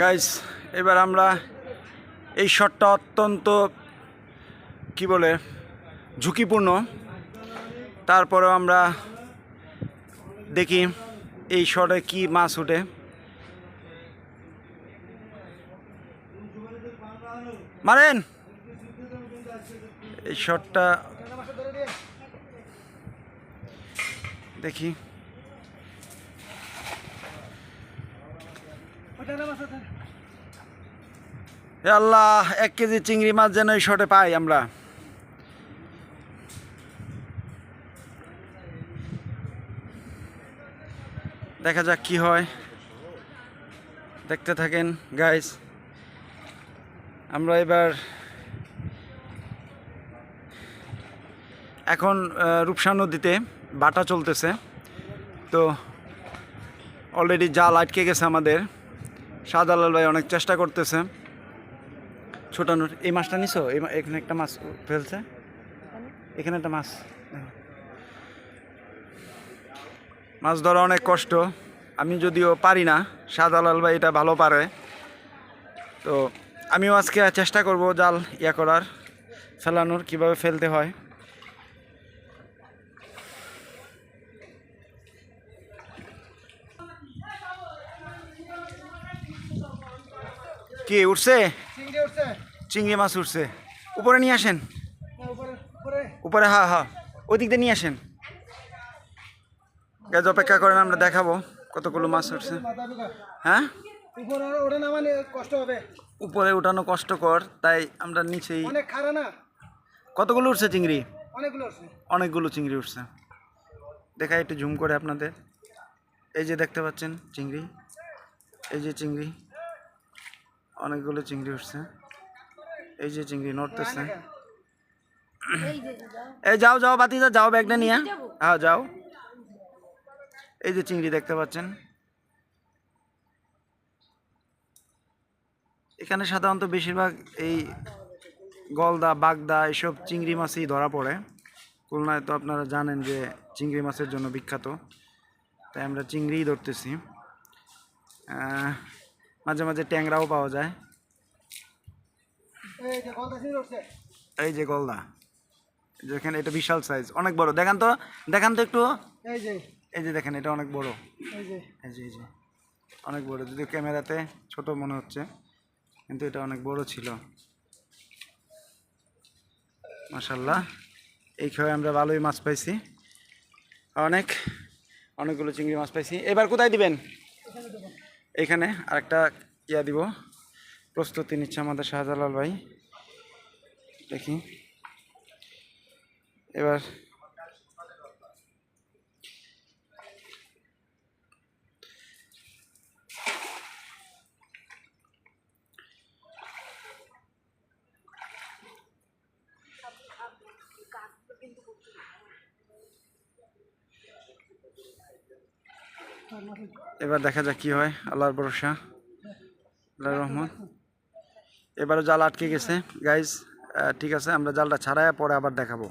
Guys এবার আমরা এই শটটা অত্যন্ত, কি বলে, ঝুঁকিপূর্ণ। তারপরেও আমরা দেখি এই শটে কি মাছ ওঠে। মারেন! এই শটটা দেখি। আল্লাহ, এক কেজি চিংড়ি মাছ যেন এই শটে পাই আমরা। দেখা যাক কি হয়। দেখতে থাকেন গাইস আমরা এবার এখন রূপসা নদীতে বাটা চলতেছে। তো অলরেডি জাল আটকে গেছে আমাদের। শাহজালাল ভাই অনেক চেষ্টা করতেছে। ছোটানোর। এই মাছটা নিছো? এখানে একটা মাছ ফেলছে। এখানে একটা মাছ। মাছ ধরা অনেক কষ্ট। আমি যদিও পারি না শাহজালাল ভাই এটা ভালো পারে। তো আমিও আজকে চেষ্টা করব জাল ইয়া করার, ফেলানোর, কীভাবে ফেলতে হয়। কি উঠছে? চিংড়ি মাছ উঠছে। উপরে নিয়ে আসেন। উপরে হ্যাঁ হ্যাঁ ওই দিক দিয়ে নিয়ে আসেন। গাছ অপেক্ষা করেন, আমরা দেখাবো কতগুলো মাছ উঠছে। হ্যাঁ? উপরে উঠানো কষ্টকর, তাই আমরা নিচেই কতগুলো উঠছে চিংড়ি? অনেকগুলো চিংড়ি উঠছে। দেখাই একটু ঝুম করে আপনাদের। এই যে দেখতে পাচ্ছেন চিংড়ি। এই যে চিংড়ি। অনেকগুলো চিংড়ি উঠছে। এই যে চিংড়ি নড়তেছে। এই যাও যাও বাতি যাও ব্যাগটা নিয়ে। হ্যাঁ যাও। এই যে চিংড়ি দেখতে পাচ্ছেন। এখানে সাধারণত বেশিরভাগ এই গলদা বাগদা এসব চিংড়ি মাছই ধরা পড়ে। খুলনায় তো আপনারা জানেন যে চিংড়ি মাছের জন্য বিখ্যাত। তাই আমরা চিংড়িই ধরতেছি। মাঝে মাঝে ট্যাংরাও পাওয়া যায়। এই যে গলদা চিংড়ি এই যে গলদা। যেখানে এটা বিশাল সাইজ অনেক বড়। দেখান তো দেখান তো একটু। এই যে। এই যে দেখেন এটা অনেক বড়। এই যে। এই যে এই যে। অনেক বড়। যদি ক্যামেরাতে ছোট মনে হচ্ছে কিন্তু এটা অনেক বড় ছিল। মাশাল্লাহ এই খেয়ে আমরা ভালোই মাছ পাইছি। অনেক অনেকগুলো চিংড়ি মাছ পাইছি। এবার কোথায় দিবেন? এইখানে আরেকটা ইয়া দিব। প্রস্তুতি নিচ্ছে আমাদের শাহজালাল ভাই। দেখি। এবার এবার দেখা যাক কি হয়। আল্লাহর ভরসা। আল্লাহ রহমান এবারও জাল আটকে গেছে। গাইজ ঠিক আছে, আমরা জালটা ছাড়াই পরে আবার দেখাবো।